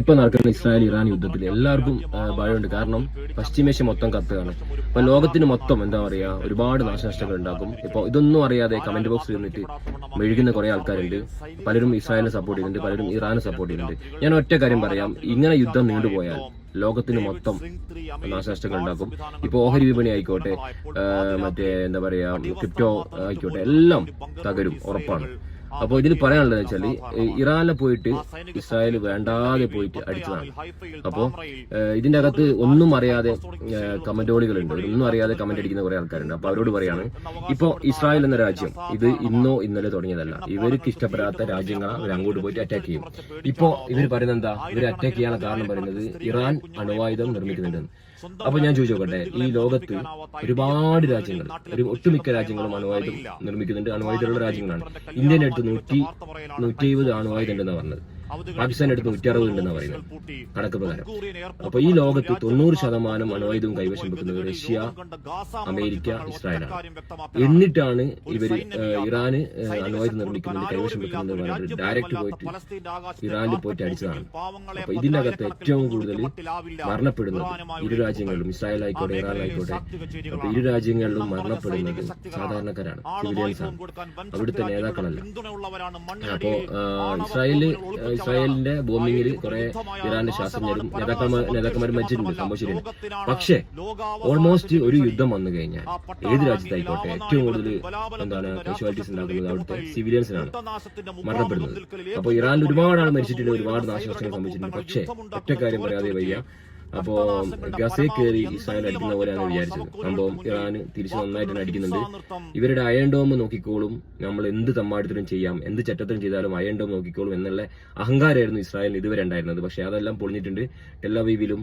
ഇപ്പൊ നടക്കുന്ന Israel Iran യുദ്ധത്തിൽ എല്ലാവർക്കും ഭയമുണ്ട്. കാരണം പശ്ചിമേഷ്യ മൊത്തം കത്തുകയാണ്. അപ്പൊ ലോകത്തിന് മൊത്തം എന്താ പറയാ ഒരുപാട് നാശനഷ്ടങ്ങൾ ഉണ്ടാക്കും. ഇപ്പൊ ഇതൊന്നും അറിയാതെ കമന്റ് ബോക്സിൽ നിന്നിട്ട് മെഴുകുന്ന കുറെ ആൾക്കാരുണ്ട്. പലരും ഇസ്രായേലിനെ സപ്പോർട്ട് ചെയ്യുന്നുണ്ട് പലരും ഇറാനെ സപ്പോർട്ട് ചെയ്യുന്നുണ്ട്. ഞാൻ ഒറ്റ കാര്യം പറയാം ഇങ്ങനെ യുദ്ധം നീണ്ടുപോയാൽ ലോകത്തിന് മൊത്തം നാശനഷ്ടങ്ങൾ ഉണ്ടാക്കും. ഇപ്പൊ ഓഹരി വിപണി ആയിക്കോട്ടെ മറ്റേ എന്താ പറയാ ക്രിപ്റ്റോ ആയിക്കോട്ടെ എല്ലാം തകരും ഉറപ്പാണ്. അപ്പൊ ഇതിൽ പറയാനുള്ളത് വെച്ചാൽ ഇറാനിലെ പോയിട്ട് ഇസ്രായേൽ വേണ്ടാതെ പോയിട്ട് അടിച്ചതാണ്. അപ്പോ ഇതിന്റെ ഇതിന്റെ അകത്ത് ഒന്നും അറിയാതെ കമന്റോളികളുണ്ട് ഒന്നും അറിയാതെ കമന്റ് അടിക്കുന്ന കുറെ ആൾക്കാരുണ്ട്. അപ്പൊ അവരോട് പറയാണ് ഇപ്പോ ഇസ്രായേൽ എന്ന രാജ്യം ഇത് ഇന്നോ ഇന്നലെ തുടങ്ങിയതല്ല. ഇവർക്ക് ഇഷ്ടപ്പെടാത്ത രാജ്യങ്ങളാണ് അവർ അങ്ങോട്ട് പോയിട്ട് അറ്റാക്ക് ചെയ്യും. ഇപ്പോ ഇവർ പറയുന്നത് എന്താ? ഇവർ അറ്റാക്ക് ചെയ്യാനുള്ള കാരണം പറയുന്നത് ഇറാൻ അണുവായുധം നിർമ്മിക്കുന്നുണ്ടെന്ന് അപ്പൊ ഞാൻ ചോദിച്ചു നോക്കട്ടെ ഈ ലോകത്ത് ഒരുപാട് രാജ്യങ്ങൾ ഒരു ഒട്ടുമിക്ക രാജ്യങ്ങളും അണുവായുധം നിർമ്മിക്കുന്നുണ്ട്. അണുവായുധമുള്ള രാജ്യങ്ങളാണ്. ഇന്ത്യൻ അടുത്ത് നൂറ്റി നൂറ്റി എഴുപത് അണുവായുധം ഉണ്ടെന്നാണ് പറഞ്ഞത്. പാകിസ്ഥാന്റെ അടുത്ത് നൂറ്റി അറുപത് ഉണ്ടെന്നാണ് പറയുന്നത്. കണക്ക് പ്രകാരം. അപ്പൊ ഈ ലോകത്ത് തൊണ്ണൂറ് ശതമാനം അണുവായുധവും കൈവശം വെക്കുന്നത് റഷ്യ അമേരിക്ക ഇസ്രായേലാണ്. എന്നിട്ടാണ് ഇവർ ഏഹ്, ഇറാന് അണുവായുധം നിർമ്മിക്കുന്നത് കൈവശം വെക്കുന്നത് പറഞ്ഞിട്ട് ഡയറക്റ്റ് പോയിട്ട് ഇറാനിൽ പോയിട്ട് അടിച്ചതാണ്. അപ്പൊ ഇതിനകത്ത് അകത്ത് ഏറ്റവും കൂടുതൽ മരണപ്പെടുന്നത് ഇരു രാജ്യങ്ങളിലും ഇസ്രായേൽ ആയിക്കോട്ടെ ഇറാൻ ആയിക്കോട്ടെ. അപ്പൊ ഇരു രാജ്യങ്ങളിലും മരണപ്പെടുന്നത് സാധാരണക്കാരാണ് സിവിലിയൻസ് ആണ് അവിടുത്തെ നേതാക്കളല്ല. അപ്പോ ഇസ്രായേലിൽ ഇസ്രായേലിന്റെ ബോംബിങ്ങിൽ കുറെ ഇറാന്റെ ശാസ്ത്രജ്ഞരും നേതാക്കന്മാർ നേതാക്കന്മാരും മരിച്ചിട്ടുണ്ട് സംഭവം ശരിയാണ് പക്ഷേ ഓൾമോസ്റ്റ് ഒരു യുദ്ധം വന്നു കഴിഞ്ഞാൽ ഏത് രാജ്യത്തായിക്കോട്ടെ ഏറ്റവും കൂടുതൽ എന്താണ് കാഷ്വാലിറ്റീസ് ഉണ്ടാക്കുന്നത് അവിടുത്തെ സിവിലിയൻസിനാണ് മരണപ്പെടുന്നത്. അപ്പൊ ഇറാനിൽ ഒരുപാട് ആൾ മരിച്ചിട്ടുണ്ട് ഒരുപാട് നാശനഷ്ടങ്ങൾ സംഭവിച്ചിട്ടുണ്ട്. പക്ഷേ ഒറ്റ കാര്യം പറയാതെ വയ്യ. അപ്പോ ഗസയിൽ കയറി ഇസ്രായേൽ അടിക്കുന്ന പോലെയാണ് വിചാരിച്ചത്. സംഭവം ഇറാന് തിരിച്ച് നന്നായിട്ട് തന്നെ അടിക്കുന്നുണ്ട് ഇവരുടെ അയൺ ഡോം നോക്കിക്കോളും. നമ്മൾ എന്ത് തമ്മാടത്തിലും ചെയ്യാം? എന്ത് ചട്ടത്തിലും ചെയ്താലും അയൺ ഡോം നോക്കിക്കോളും എന്നുള്ള അഹങ്കാരമായിരുന്നു ഇസ്രായേലിന് ഇതുവരെ ഉണ്ടായിരുന്നത്. പക്ഷെ അതെല്ലാം പൊളിഞ്ഞിട്ടുണ്ട്. ടെല്ലവീവിലും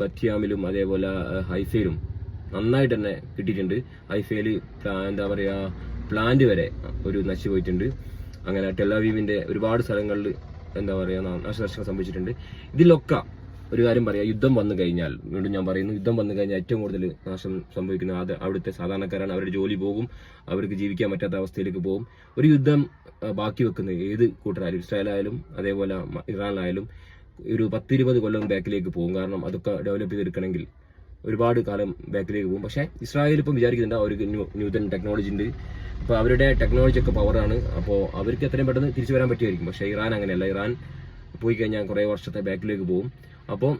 ബത്യാമിലും അതേപോലെ ഹൈഫയിലും നന്നായിട്ട് തന്നെ കിട്ടിയിട്ടുണ്ട്. ഹൈഫയിൽ എന്താ പറയാ പ്ലാന്റ് വരെ ഒരു നശിച്ചു പോയിട്ടുണ്ട്. അങ്ങനെ ടെല്ലവീവിന്റെ ഒരുപാട് സ്ഥലങ്ങളിൽ എന്താ പറയാ നാശനഷ്ടം സംഭവിച്ചിട്ടുണ്ട്. ഇതിലൊക്കെ ഒരു കാര്യം പറയാം. യുദ്ധം വന്നു കഴിഞ്ഞാൽ വീണ്ടും ഞാൻ പറയുന്നു യുദ്ധം വന്നു കഴിഞ്ഞാൽ ഏറ്റവും കൂടുതൽ നാശം സംഭവിക്കുന്ന അത് അവിടുത്തെ സാധാരണക്കാരാണ്. അവരുടെ ജോലി പോകും അവർക്ക് ജീവിക്കാൻ പറ്റാത്ത അവസ്ഥയിലേക്ക് പോകും. ഒരു യുദ്ധം ബാക്കി വെക്കുന്ന ഏത് കൂട്ടരായാലും ഇസ്രായേലായാലും അതേപോലെ ഇറാനായാലും ഒരു പത്തിരുപത് കൊല്ലം ബാക്കിലേക്ക് പോകും. കാരണം അതൊക്കെ ഡെവലപ്പ് ചെയ്തെടുക്കണമെങ്കിൽ ഒരുപാട് കാലം ബാക്കിലേക്ക് പോകും. പക്ഷേ ഇസ്രായേൽ ഇപ്പം വിചാരിക്കുന്നുണ്ട് അവർക്ക് ന്യൂ ന്യൂതൻ ടെക്നോളജി ഉണ്ട്. അപ്പോൾ അവരുടെ ടെക്നോളജി ഒക്കെ പവറാണ് അപ്പോൾ അവർക്ക് എത്രയും പെട്ടെന്ന് തിരിച്ചു വരാൻ പറ്റുമായിരിക്കും. പക്ഷേ ഇറാൻ അങ്ങനെയല്ല. ഇറാൻ പോയി കഴിഞ്ഞാൽ കുറേ വർഷത്തെ ബാക്കിലേക്ക് പോകും. അപ്പോൾ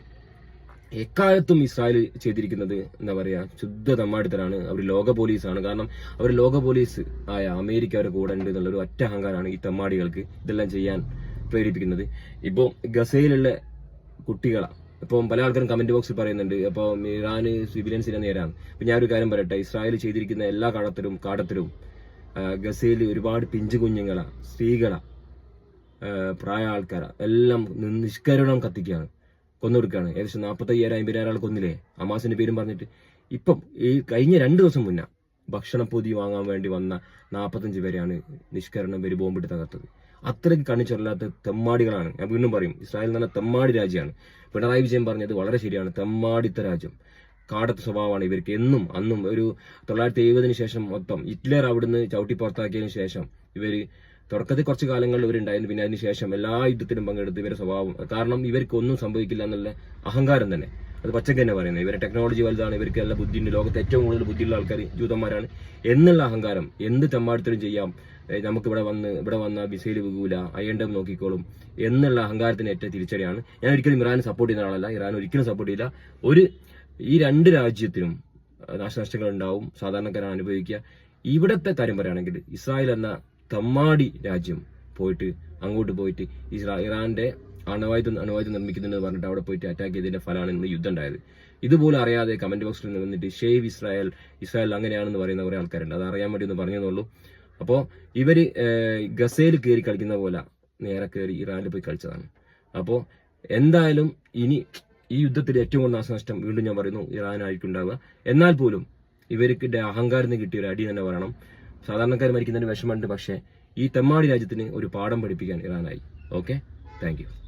എക്കാലത്തും ഇസ്രായേൽ ചെയ്തിരിക്കുന്നത് എന്താ പറയാ ശുദ്ധ തമ്മാടിത്തരാണ്. അവർ ലോക പോലീസാണ്. കാരണം അവർ ലോക പോലീസ് ആയ അമേരിക്ക അവരുടെ കൂടെ ഉണ്ട് എന്നുള്ള ഒരു ഒറ്റ അഹങ്കാരമാണ് ഈ തമ്മാടികൾക്ക് ഇതെല്ലാം ചെയ്യാൻ പ്രേരിപ്പിക്കുന്നത്. ഇപ്പോൾ ഗസയിലുള്ള കുട്ടികളാ. ഇപ്പം പല ആൾക്കാരും കമന്റ് ബോക്സിൽ പറയുന്നുണ്ട്. അപ്പോൾ ഇറാന് സിവിലിയൻസിനെ നേരാണ്. അപ്പം ഞാൻ ഒരു കാര്യം പറയട്ടെ. ഇസ്രായേൽ ചെയ്തിരിക്കുന്ന എല്ലാ കാടത്തിലും കാടത്തിലും ഗസയിൽ ഒരുപാട് പിഞ്ചു കുഞ്ഞുങ്ങളാ സ്ത്രീകളാ പ്രായ ആൾക്കാരാ. എല്ലാം നിഷ്കരുണം കത്തിക്കുകയാണ്. കൊന്നൊടുക്കുകയാണ്. ഏകദേശം നാൽപ്പത്തയ്യായിരം അമ്പതിനായിരം ആൾ കൊന്നില്ലേ? അമാസിന്റെ പേരും പറഞ്ഞിട്ട്. ഇപ്പം ഈ കഴിഞ്ഞ രണ്ട് ദിവസം മുന്നേ ഭക്ഷണപ്പൊതി വാങ്ങാൻ വേണ്ടി വന്ന നാൽപ്പത്തഞ്ച് പേരെയാണ് നിഷ്കരണം പേര് ബോംബിട്ട് തകർത്തത്. അത്രയ്ക്ക് കണ്ണിച്ചൊല്ലാത്ത തെമ്മാടികളാണ്. ഞാൻ വീണ്ടും പറയും ഇസ്രായേൽ എന്ന് പറഞ്ഞ തെമ്മാടി രാജ്യമാണ്. പിണറായി വിജയൻ പറഞ്ഞത് വളരെ ശരിയാണ് തെമ്മാടിത്ത രാജ്യം. കാടത്ത സ്വഭാവമാണ് ഇവർക്ക്. എന്നും അന്നും ഒരു തൊള്ളായിരത്തി എഴുപതിന് ശേഷം മൊത്തം ഹിറ്റ്ലർ അവിടുന്ന് ചവിട്ടി പുറത്താക്കിയതിനു ശേഷം ഇവർ തുടക്കത്തിൽ കുറച്ച് കാലങ്ങളിൽ ഇവരുണ്ടായിരുന്നു. പിന്നെ അതിനുശേഷം എല്ലാ യുദ്ധത്തിലും പങ്കെടുത്ത് ഇവരുടെ സ്വഭാവം കാരണം ഇവർക്ക് ഒന്നും സംഭവിക്കില്ല എന്നുള്ള അഹങ്കാരം തന്നെ. അത് പച്ചക്ക് തന്നെ പറയുന്നത്. ഇവരുടെ ടെക്നോളജി വലുതാണ് ഇവർക്ക് നല്ല ബുദ്ധിയുണ്ട്. ലോകത്തെ ഏറ്റവും കൂടുതൽ ബുദ്ധിയുള്ള ആൾക്കാർ ജൂതന്മാരാണ്. എന്നുള്ള അഹങ്കാരം എന്ത് തെമ്മാടത്തിലും ചെയ്യാം? നമുക്ക് ഇവിടെ വന്ന് ഇവിടെ വന്ന മിസൈൽ വികൂല അയ്യണ്ടം നോക്കിക്കോളും എന്നുള്ള അഹങ്കാരത്തിന് ഏറ്റവും തിരിച്ചടിയാണ്. ഞാൻ ഒരിക്കലും ഇറാനെ സപ്പോർട്ട് ചെയ്യുന്ന ആളല്ല. ഇറാൻ ഒരിക്കലും സപ്പോർട്ട് ചെയ്യില്ല. ഒരു ഈ രണ്ട് രാജ്യത്തിനും നാശനഷ്ടങ്ങൾ ഉണ്ടാവും സാധാരണക്കാരാണ് അനുഭവിക്കുക. ഇവിടത്തെ കാര്യം പറയുകയാണെങ്കിൽ ഇസ്രായേൽ എന്ന തമ്മാടി രാജ്യം പോയിട്ട് അങ്ങോട്ട് പോയിട്ട് ഇസ്രാ ഇറാന്റെ അണുവായുധം അണുവായുധം നിർമ്മിക്കുന്നുണ്ട് പറഞ്ഞിട്ട് അവിടെ പോയിട്ട് അറ്റാക്ക് ചെയ്തതിന്റെ ഫലമാണ് ഇന്ന് യുദ്ധം ഉണ്ടായത്. ഇതുപോലെ അറിയാതെ കമന്റ് ബോക്സിൽ നിന്ന് വന്നിട്ട് ഷേവ് ഇസ്രായേൽ ഇസ്രായേൽ അങ്ങനെയാണെന്ന് പറയുന്ന കുറെ ആൾക്കാരുണ്ട്. അത് അറിയാൻ വേണ്ടി ഒന്ന് പറഞ്ഞെന്നുള്ളൂ അപ്പോൾ ഗസേൽ ഗസയിൽ കയറി കളിക്കുന്ന പോലെ നേരെ കയറി ഇറാനിൽ പോയി കളിച്ചതാണ്. അപ്പോൾ എന്തായാലും ഇനി ഈ യുദ്ധത്തിൽ ഏറ്റവും കൂടുതൽ നാശനഷ്ടം വീണ്ടും ഞാൻ പറയുന്നു ഇറാനായിരിക്കും ഉണ്ടാവുക. എന്നാൽ പോലും ഇവർക്ക് അഹങ്കാരം കിട്ടിയ ഒരു അടി തന്നെ പറയണം സാധാരണക്കാർ മരിക്കുന്നതിന് വിഷമമുണ്ട് പക്ഷേ ഈ തെമ്മാടി രാജ്യത്തിന് ഒരു പാഠം പഠിപ്പിക്കാൻ ഇറാനായി. Okay thank